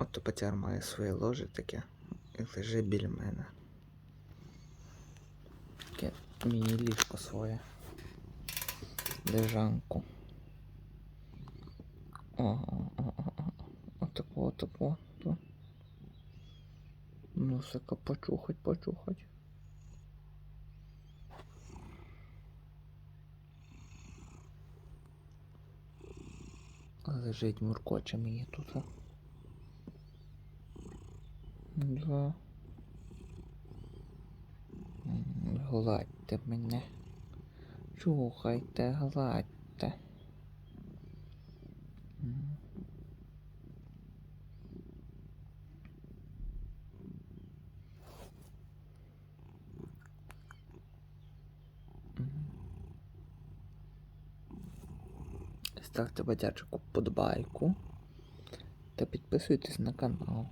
От топотяр має своє ложе таке і лежить біля мене. Таке міні-ліжко своє. Лежанку. Ого. Отако, отако. Носика почухать, почухать. Лежить муркоче мені тут. Два. Гладьте мене. Чухайте, гладьте. Ставте бадячику подбайку та підписуйтесь на канал.